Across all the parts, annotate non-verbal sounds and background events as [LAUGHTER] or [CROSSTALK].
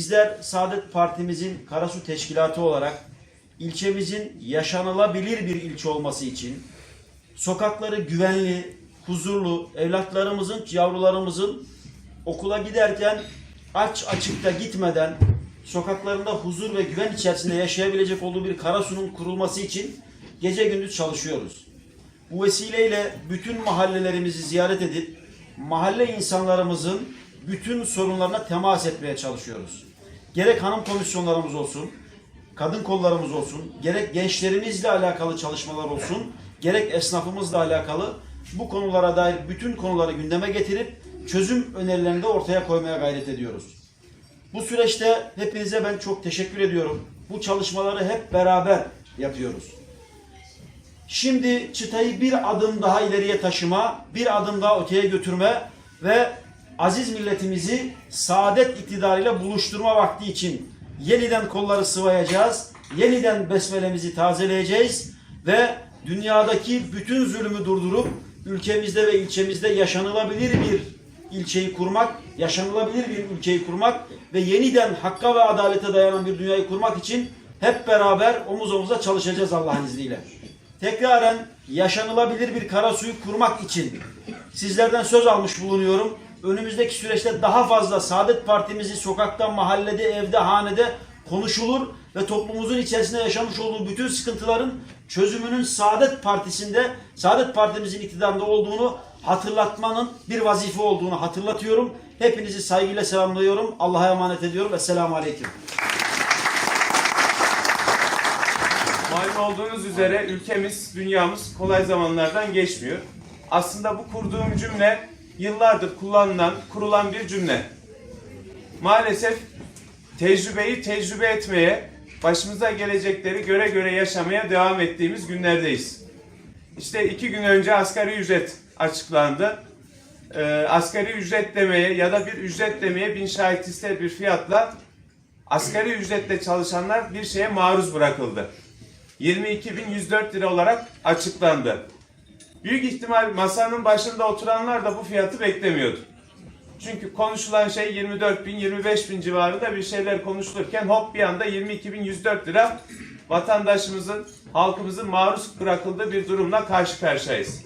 Bizler Saadet Partimizin Karasu Teşkilatı olarak ilçemizin yaşanılabilir bir ilçe olması için sokakları güvenli, huzurlu, evlatlarımızın, yavrularımızın okula giderken aç açıkta gitmeden sokaklarında huzur ve güven içerisinde yaşayabilecek olduğu bir Karasu'nun kurulması için gece gündüz çalışıyoruz. Bu vesileyle bütün mahallelerimizi ziyaret edip mahalle insanlarımızın bütün sorunlarına temas etmeye çalışıyoruz. Gerek hanım komisyonlarımız olsun, kadın kollarımız olsun, gerek gençlerimizle alakalı çalışmalar olsun, gerek esnafımızla alakalı bu konulara dair bütün konuları gündeme getirip çözüm önerilerini de ortaya koymaya gayret ediyoruz. Bu süreçte hepinize ben çok teşekkür ediyorum. Bu çalışmaları hep beraber yapıyoruz. Şimdi çıtayı bir adım daha ileriye taşıma, bir adım daha öteye götürme ve aziz milletimizi saadet iktidarıyla buluşturma vakti için yeniden kolları sıvayacağız, yeniden besmelemizi tazeleyeceğiz ve dünyadaki bütün zulmü durdurup ülkemizde ve ilçemizde yaşanılabilir bir ilçeyi kurmak, yaşanılabilir bir ülkeyi kurmak ve yeniden hakka ve adalete dayanan bir dünyayı kurmak için hep beraber omuz omuza çalışacağız Allah'ın izniyle. Tekraren yaşanılabilir bir Karasu'yu kurmak için sizlerden söz almış bulunuyorum. Önümüzdeki süreçte daha fazla Saadet Partimizi sokakta, mahallede, evde, hanede konuşulur ve toplumumuzun içerisinde yaşamış olduğu bütün sıkıntıların çözümünün Saadet Partisi'nde, Saadet Partimizin iktidarında olduğunu hatırlatmanın bir vazife olduğunu hatırlatıyorum. Hepinizi saygıyla selamlıyorum. Allah'a emanet ediyorum. Esselamu Aleyküm. Malum olduğunuz üzere ülkemiz, dünyamız kolay zamanlardan geçmiyor. Aslında bu kurduğum cümle yıllardır kullanılan, kurulan bir cümle. Maalesef tecrübeyi tecrübe etmeye, başımıza gelecekleri göre göre yaşamaya devam ettiğimiz günlerdeyiz. İşte iki gün önce asgari ücret açıklandı. Ee, asgari ücret demeye ya da bir ücret demeye bin şahit ister bir fiyatla asgari ücretle çalışanlar bir şeye maruz bırakıldı. 22.104 lira olarak açıklandı. Büyük ihtimal masanın başında oturanlar da bu fiyatı beklemiyordu. Çünkü konuşulan şey 24 bin, 25 bin civarında bir şeyler konuşulurken hop bir anda 22.104 lira vatandaşımızın, halkımızın maruz bırakıldığı bir durumla karşı karşıyayız.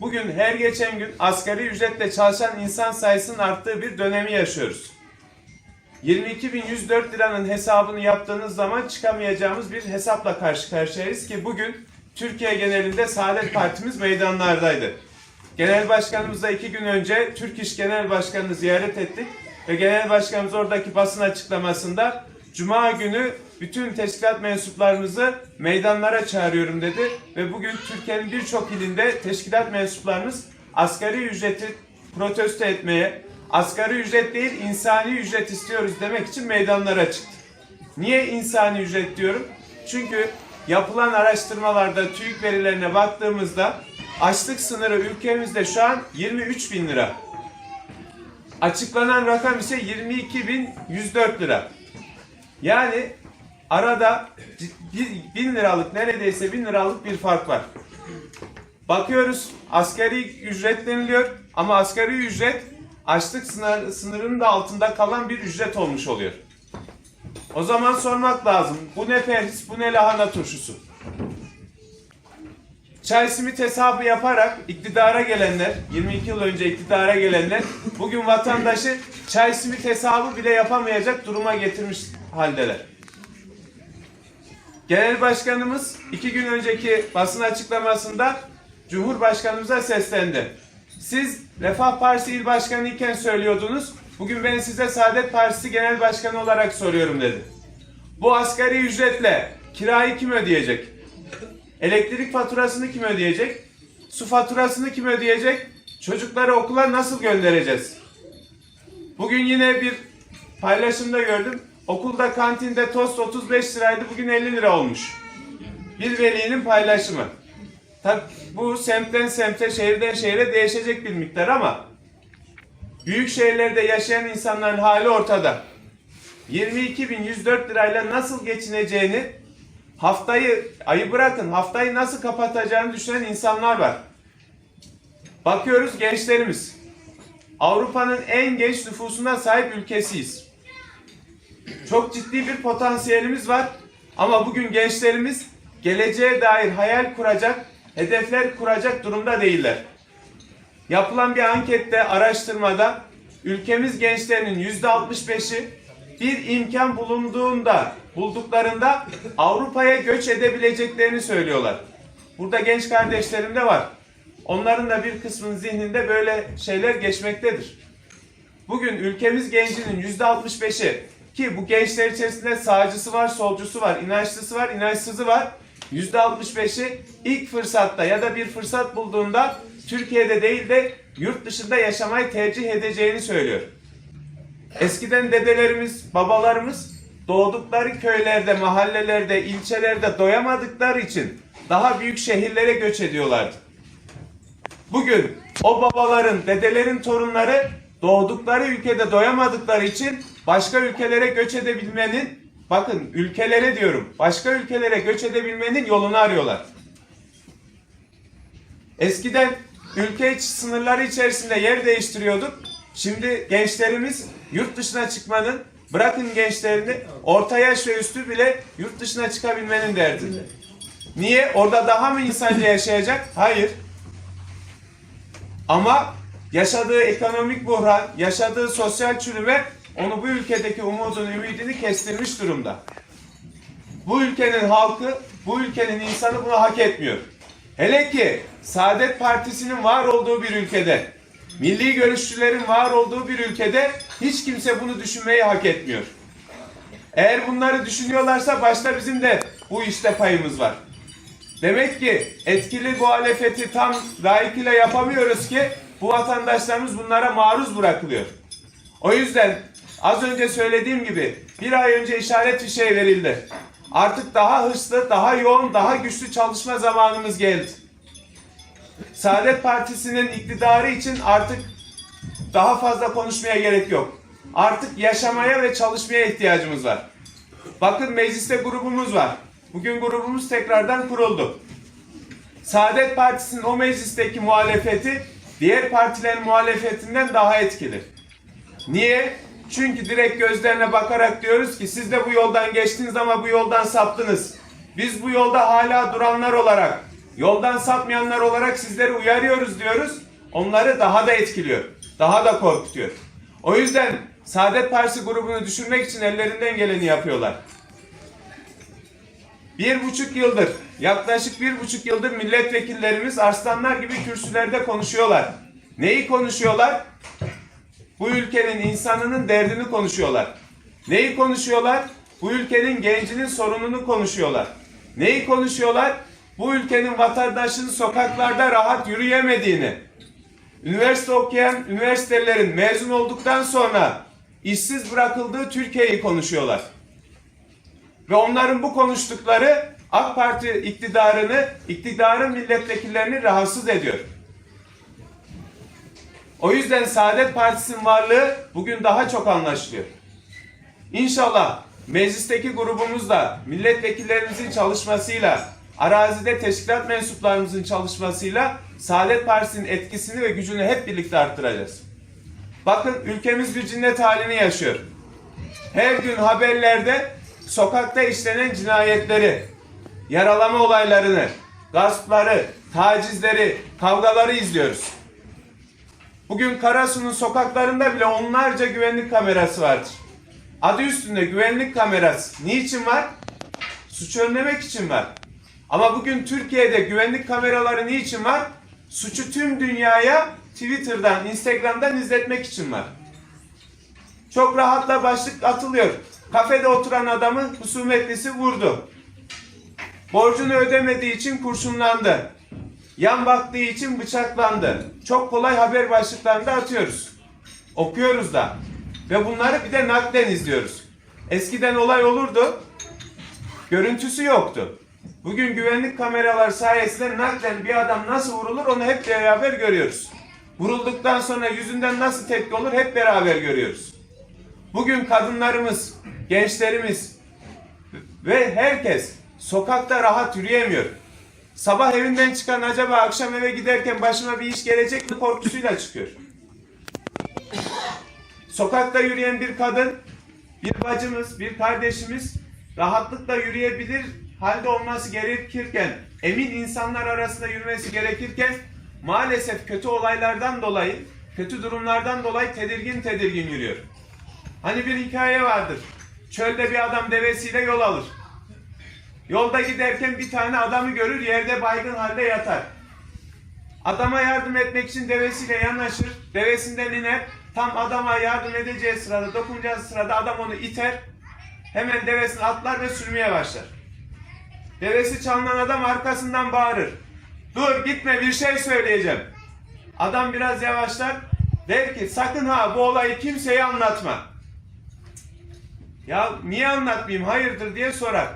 Bugün her geçen gün asgari ücretle çalışan insan sayısının arttığı bir dönemi yaşıyoruz. 22.104 liranın hesabını yaptığınız zaman çıkamayacağımız bir hesapla karşı karşıyayız ki bugün Türkiye genelinde Saadet Partimiz meydanlardaydı. Genel Başkanımızla iki gün önce Türk İş Genel Başkanı'nı ziyaret ettik ve Genel Başkanımız oradaki basın açıklamasında Cuma günü bütün teşkilat mensuplarımızı meydanlara çağırıyorum dedi ve bugün Türkiye'nin birçok ilinde teşkilat mensuplarımız asgari ücreti protesto etmeye, asgari ücret değil insani ücret istiyoruz demek için meydanlara çıktı. Niye insani ücret diyorum? Çünkü yapılan araştırmalarda TÜİK verilerine baktığımızda açlık sınırı ülkemizde şu an 23 bin lira. Açıklanan rakam ise 22.104 lira. Yani arada bin liralık neredeyse bin liralık bir fark var. Bakıyoruz asgari ücret deniliyor ama asgari ücret açlık sınır, sınırının da altında kalan bir ücret olmuş oluyor. O zaman sormak lazım. Bu ne perhis, bu ne lahana turşusu? Simit hesabı yaparak iktidara gelenler, 22 yıl önce iktidara gelenler bugün vatandaşı simit hesabı bile yapamayacak duruma getirmiş haldeler. Genel Başkanımız iki gün önceki basın açıklamasında Cumhurbaşkanımıza seslendi. Siz Refah Partisi İl Başkanı iken söylüyordunuz. Bugün ben size Saadet Partisi Genel Başkanı olarak soruyorum dedi. Bu asgari ücretle kirayı kim ödeyecek? Elektrik faturasını kim ödeyecek? Su faturasını kim ödeyecek? Çocukları okula nasıl göndereceğiz? Bugün yine bir paylaşımda gördüm. Okulda kantinde tost 35 liraydı bugün 50 lira olmuş. Bir velinin paylaşımı. Tabi bu semtten semte, şehirden şehire değişecek bir miktar ama büyük şehirlerde yaşayan insanların hali ortada. 22.104 lirayla nasıl geçineceğini haftayı, ayı bırakın haftayı nasıl kapatacağını düşünen insanlar var. Bakıyoruz gençlerimiz. Avrupa'nın en genç nüfusuna sahip ülkesiyiz. Çok ciddi bir potansiyelimiz var. Ama bugün gençlerimiz geleceğe dair hayal kuracak, hedefler kuracak durumda değiller. Yapılan bir ankette, araştırmada ülkemiz gençlerinin yüzde 65'i bir imkan bulunduğunda, bulduklarında Avrupa'ya göç edebileceklerini söylüyorlar. Burada genç kardeşlerim de var. Onların da bir kısmının zihninde böyle şeyler geçmektedir. Bugün ülkemiz gencinin yüzde 65'i ki bu gençler içerisinde sağcısı var, solcusu var, inançlısı var, inançsızı var. Yüzde 65'i ilk fırsatta ya da bir fırsat bulduğunda Türkiye'de değil de yurt dışında yaşamayı tercih edeceğini söylüyor. Eskiden dedelerimiz, babalarımız doğdukları köylerde, mahallelerde, ilçelerde doyamadıkları için daha büyük şehirlere göç ediyorlardı. Bugün o babaların, dedelerin torunları doğdukları ülkede doyamadıkları için başka ülkelere göç edebilmenin, bakın ülkelere diyorum, başka ülkelere göç edebilmenin yolunu arıyorlar. Eskiden ülke içi sınırları içerisinde yer değiştiriyorduk. Şimdi gençlerimiz yurt dışına çıkmanın, bırakın gençlerini, orta yaş ve üstü bile yurt dışına çıkabilmenin derdinde. Niye? Orada daha mı insanca yaşayacak? Hayır. Ama yaşadığı ekonomik buhran, yaşadığı sosyal çürüme onu bu ülkedeki umudunu, ümidini kestirmiş durumda. Bu ülkenin halkı, bu ülkenin insanı bunu hak etmiyor. Hele ki Saadet Partisi'nin var olduğu bir ülkede, milli görüşçülerin var olduğu bir ülkede hiç kimse bunu düşünmeyi hak etmiyor. Eğer bunları düşünüyorlarsa başta bizim de bu işte payımız var. Demek ki etkili muhalefeti tam layıkıyla yapamıyoruz ki bu vatandaşlarımız bunlara maruz bırakılıyor. O yüzden az önce söylediğim gibi bir ay önce işaret fişeği verildi. Artık daha hırslı, daha yoğun, daha güçlü çalışma zamanımız geldi. Saadet Partisi'nin iktidarı için artık daha fazla konuşmaya gerek yok. Artık yaşamaya ve çalışmaya ihtiyacımız var. Bakın mecliste grubumuz var. Bugün grubumuz tekrardan kuruldu. Saadet Partisi'nin o meclisteki muhalefeti diğer partilerin muhalefetinden daha etkili. Niye? Çünkü direkt gözlerine bakarak diyoruz ki siz de bu yoldan geçtiniz ama bu yoldan saptınız. Biz bu yolda hala duranlar olarak, yoldan sapmayanlar olarak sizleri uyarıyoruz diyoruz. Onları daha da etkiliyor, daha da korkutuyor. O yüzden Saadet Partisi grubunu düşürmek için ellerinden geleni yapıyorlar. Bir buçuk yıldır, yaklaşık bir buçuk yıldır milletvekillerimiz arslanlar gibi kürsülerde konuşuyorlar. Neyi konuşuyorlar? Bu ülkenin insanının derdini konuşuyorlar. Neyi konuşuyorlar? Bu ülkenin gencinin sorununu konuşuyorlar. Neyi konuşuyorlar? Bu ülkenin vatandaşının sokaklarda rahat yürüyemediğini, üniversite okuyan üniversitelerin mezun olduktan sonra işsiz bırakıldığı Türkiye'yi konuşuyorlar. Ve onların bu konuştukları AK Parti iktidarını, iktidarın milletvekillerini rahatsız ediyor. O yüzden Saadet Partisi'nin varlığı bugün daha çok anlaşılıyor. İnşallah meclisteki grubumuzla, milletvekillerimizin çalışmasıyla, arazide teşkilat mensuplarımızın çalışmasıyla Saadet Partisi'nin etkisini ve gücünü hep birlikte arttıracağız. Bakın ülkemiz bir cinnet halini yaşıyor. Her gün haberlerde sokakta işlenen cinayetleri, yaralama olaylarını, gaspları, tacizleri, kavgaları izliyoruz. Bugün Karasu'nun sokaklarında bile onlarca güvenlik kamerası vardır. Adı üstünde güvenlik kamerası. Niçin var? Suçu önlemek için var. Ama bugün Türkiye'de güvenlik kameraları niçin var? Suçu tüm dünyaya Twitter'dan, Instagram'dan izletmek için var. Çok rahatla başlık atılıyor. Kafede oturan adamı husumetlisi vurdu. Borcunu ödemediği için kurşunlandı. Yan baktığı için bıçaklandı. Çok kolay haber başlıklarında atıyoruz. Okuyoruz da. Ve bunları bir de naklen izliyoruz. Eskiden olay olurdu. Görüntüsü yoktu. Bugün güvenlik kameralar sayesinde naklen bir adam nasıl vurulur onu hep beraber görüyoruz. Vurulduktan sonra yüzünden nasıl tepki olur hep beraber görüyoruz. Bugün kadınlarımız, gençlerimiz ve herkes sokakta rahat yürüyemiyor. Sabah evinden çıkan acaba akşam eve giderken başıma bir iş gelecek mi korkusuyla çıkıyor. Sokakta yürüyen bir kadın bir bacımız, bir kardeşimiz rahatlıkla yürüyebilir halde olması gerekirken, emin insanlar arasında yürümesi gerekirken maalesef kötü olaylardan dolayı, kötü durumlardan dolayı tedirgin tedirgin yürüyor. Hani bir hikaye vardır. Çölde bir adam devesiyle yol alır. Yolda giderken bir tane adamı görür yerde baygın halde yatar. Adama yardım etmek için devesiyle yanaşır. Devesinden iner. Tam adama yardım edeceği sırada, dokunacağı sırada adam onu iter. Hemen devesini atlar ve sürmeye başlar. Devesi çalınan adam arkasından bağırır. Dur gitme bir şey söyleyeceğim. Adam biraz yavaşlar. Der ki sakın ha bu olayı kimseye anlatma. Ya niye anlatmayayım hayırdır diye sorar.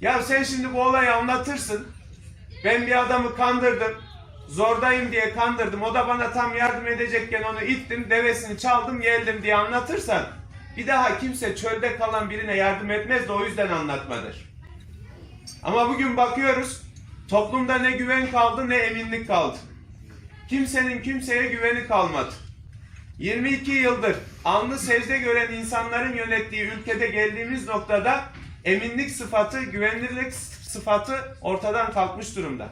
Ya sen şimdi bu olayı anlatırsın. Ben bir adamı kandırdım. Zordayım diye kandırdım. O da bana tam yardım edecekken onu ittim. Devesini çaldım geldim diye anlatırsan. Bir daha kimse çölde kalan birine yardım etmez de o yüzden anlatmadır. Ama bugün bakıyoruz. Toplumda ne güven kaldı ne eminlik kaldı. Kimsenin kimseye güveni kalmadı. 22 yıldır anlı secde gören insanların yönettiği ülkede geldiğimiz noktada eminlik sıfatı, güvenilirlik sıfatı ortadan kalkmış durumda.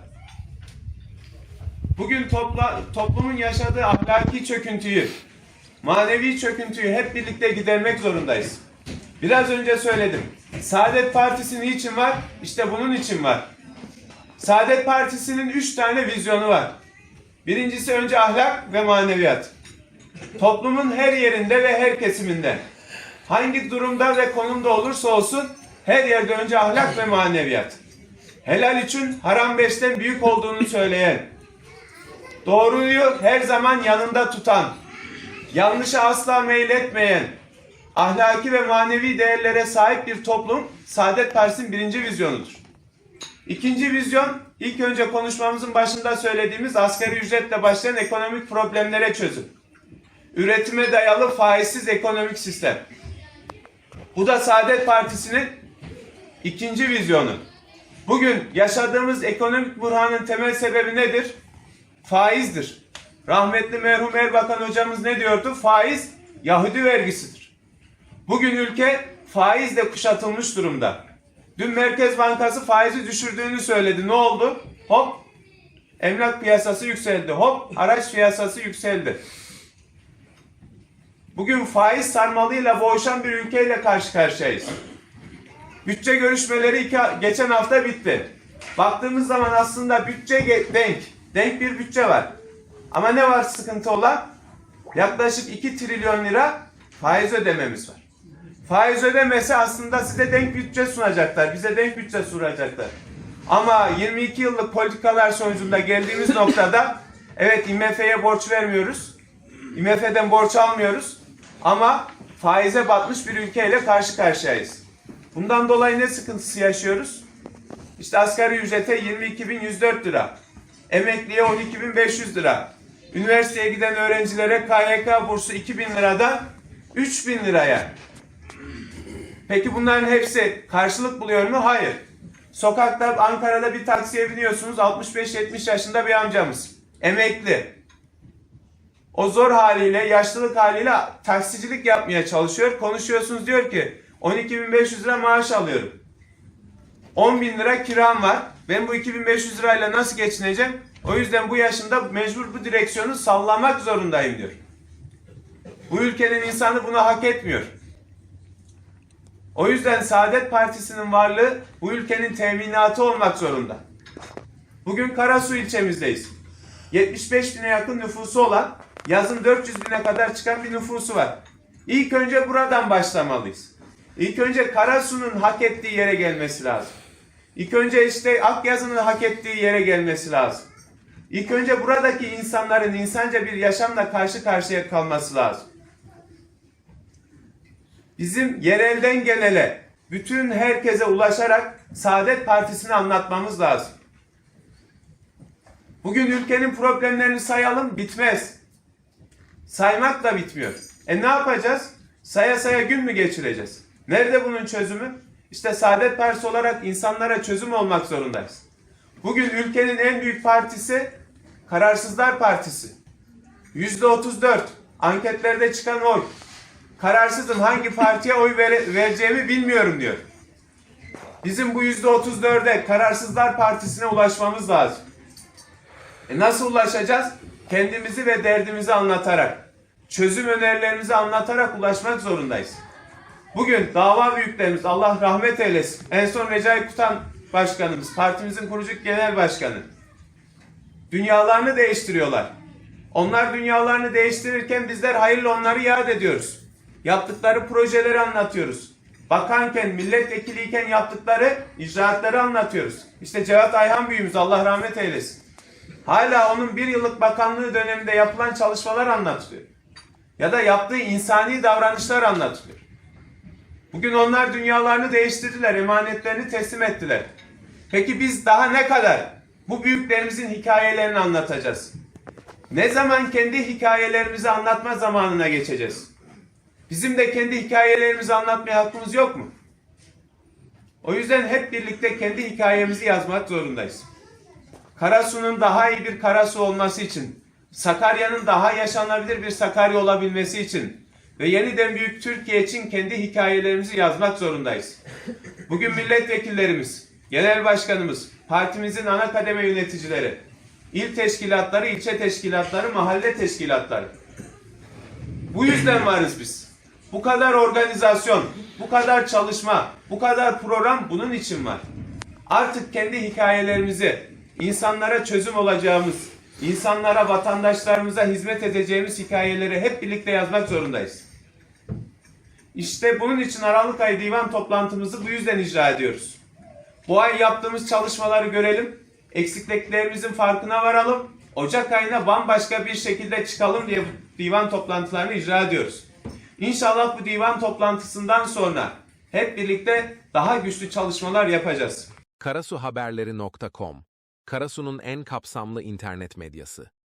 Bugün topla, toplumun yaşadığı ahlaki çöküntüyü, manevi çöküntüyü hep birlikte gidermek zorundayız. Biraz önce söyledim. Saadet Partisi niçin var? İşte bunun için var. Saadet Partisi'nin üç tane vizyonu var. Birincisi önce ahlak ve maneviyat. Toplumun her yerinde ve her kesiminde hangi durumda ve konumda olursa olsun her yerde önce ahlak ve maneviyat. Helal için haram beşten büyük olduğunu söyleyen, doğruyu her zaman yanında tutan, yanlışa asla meyletmeyen, ahlaki ve manevi değerlere sahip bir toplum Saadet Partisi'nin birinci vizyonudur. İkinci vizyon, ilk önce konuşmamızın başında söylediğimiz asgari ücretle başlayan ekonomik problemlere çözüm. Üretime dayalı faizsiz ekonomik sistem. Bu da Saadet Partisi'nin ikinci vizyonu. Bugün yaşadığımız ekonomik burhanın temel sebebi nedir? Faizdir. Rahmetli merhum Erbakan hocamız ne diyordu? Faiz Yahudi vergisidir. Bugün ülke faizle kuşatılmış durumda. Dün Merkez Bankası faizi düşürdüğünü söyledi. Ne oldu? Hop emlak piyasası yükseldi. Hop araç piyasası yükseldi. Bugün faiz sarmalıyla boğuşan bir ülkeyle karşı karşıyayız. Bütçe görüşmeleri iki, geçen hafta bitti. Baktığımız zaman aslında bütçe denk. Denk bir bütçe var. Ama ne var sıkıntı olan? Yaklaşık 2 trilyon lira faiz ödememiz var. Faiz ödemesi aslında size denk bütçe sunacaklar. Bize denk bütçe sunacaklar. Ama 22 yıllık politikalar sonucunda geldiğimiz [LAUGHS] noktada evet IMF'ye borç vermiyoruz. IMF'den borç almıyoruz. Ama faize batmış bir ülkeyle karşı karşıyayız. Bundan dolayı ne sıkıntısı yaşıyoruz? İşte asgari ücrete 22.104 lira. Emekliye 12.500 lira. Üniversiteye giden öğrencilere KYK bursu 2000 liradan 3000 liraya. Peki bunların hepsi karşılık buluyor mu? Hayır. Sokakta Ankara'da bir taksiye biniyorsunuz 65-70 yaşında bir amcamız. Emekli. O zor haliyle, yaşlılık haliyle taksicilik yapmaya çalışıyor. Konuşuyorsunuz diyor ki 12.500 lira maaş alıyorum. 10.000 lira kiram var. Ben bu 2500 lirayla nasıl geçineceğim? O yüzden bu yaşımda mecbur bu direksiyonu sallamak zorundayım diyor. Bu ülkenin insanı bunu hak etmiyor. O yüzden Saadet Partisi'nin varlığı bu ülkenin teminatı olmak zorunda. Bugün Karasu ilçemizdeyiz. 75 bine yakın nüfusu olan, yazın 400 bine kadar çıkan bir nüfusu var. İlk önce buradan başlamalıyız. İlk önce Karasu'nun hak ettiği yere gelmesi lazım. İlk önce işte Akyazı'nın hak ettiği yere gelmesi lazım. İlk önce buradaki insanların insanca bir yaşamla karşı karşıya kalması lazım. Bizim yerelden genele, bütün herkese ulaşarak Saadet Partisi'ni anlatmamız lazım. Bugün ülkenin problemlerini sayalım bitmez. Saymak da bitmiyor. E ne yapacağız? Saya saya gün mü geçireceğiz? Nerede bunun çözümü? İşte Saadet Partisi olarak insanlara çözüm olmak zorundayız. Bugün ülkenin en büyük partisi Kararsızlar Partisi. Yüzde 34 anketlerde çıkan oy. Kararsızım hangi partiye oy vere- vereceğimi bilmiyorum diyor. Bizim bu yüzde otuz dörde Kararsızlar Partisi'ne ulaşmamız lazım. E nasıl ulaşacağız? Kendimizi ve derdimizi anlatarak, çözüm önerilerimizi anlatarak ulaşmak zorundayız. Bugün dava büyüklerimiz Allah rahmet eylesin. En son Recai Kutan Başkanımız, partimizin kurucu genel başkanı. Dünyalarını değiştiriyorlar. Onlar dünyalarını değiştirirken bizler hayırlı onları yad ediyoruz. Yaptıkları projeleri anlatıyoruz. Bakanken, milletvekiliyken yaptıkları icraatları anlatıyoruz. İşte Cevat Ayhan büyüğümüz Allah rahmet eylesin. Hala onun bir yıllık bakanlığı döneminde yapılan çalışmalar anlatılıyor. Ya da yaptığı insani davranışlar anlatılıyor. Bugün onlar dünyalarını değiştirdiler, emanetlerini teslim ettiler. Peki biz daha ne kadar bu büyüklerimizin hikayelerini anlatacağız? Ne zaman kendi hikayelerimizi anlatma zamanına geçeceğiz? Bizim de kendi hikayelerimizi anlatmaya hakkımız yok mu? O yüzden hep birlikte kendi hikayemizi yazmak zorundayız. Karasu'nun daha iyi bir Karasu olması için, Sakarya'nın daha yaşanabilir bir Sakarya olabilmesi için ve yeniden büyük Türkiye için kendi hikayelerimizi yazmak zorundayız. Bugün milletvekillerimiz, genel başkanımız, partimizin ana kademe yöneticileri, il teşkilatları, ilçe teşkilatları, mahalle teşkilatları. Bu yüzden varız biz. Bu kadar organizasyon, bu kadar çalışma, bu kadar program bunun için var. Artık kendi hikayelerimizi, insanlara çözüm olacağımız, insanlara, vatandaşlarımıza hizmet edeceğimiz hikayeleri hep birlikte yazmak zorundayız. İşte bunun için Aralık ayı divan toplantımızı bu yüzden icra ediyoruz. Bu ay yaptığımız çalışmaları görelim, eksikliklerimizin farkına varalım, Ocak ayına bambaşka bir şekilde çıkalım diye divan toplantılarını icra ediyoruz. İnşallah bu divan toplantısından sonra hep birlikte daha güçlü çalışmalar yapacağız. karasuhaberleri.com Karasu'nun en kapsamlı internet medyası.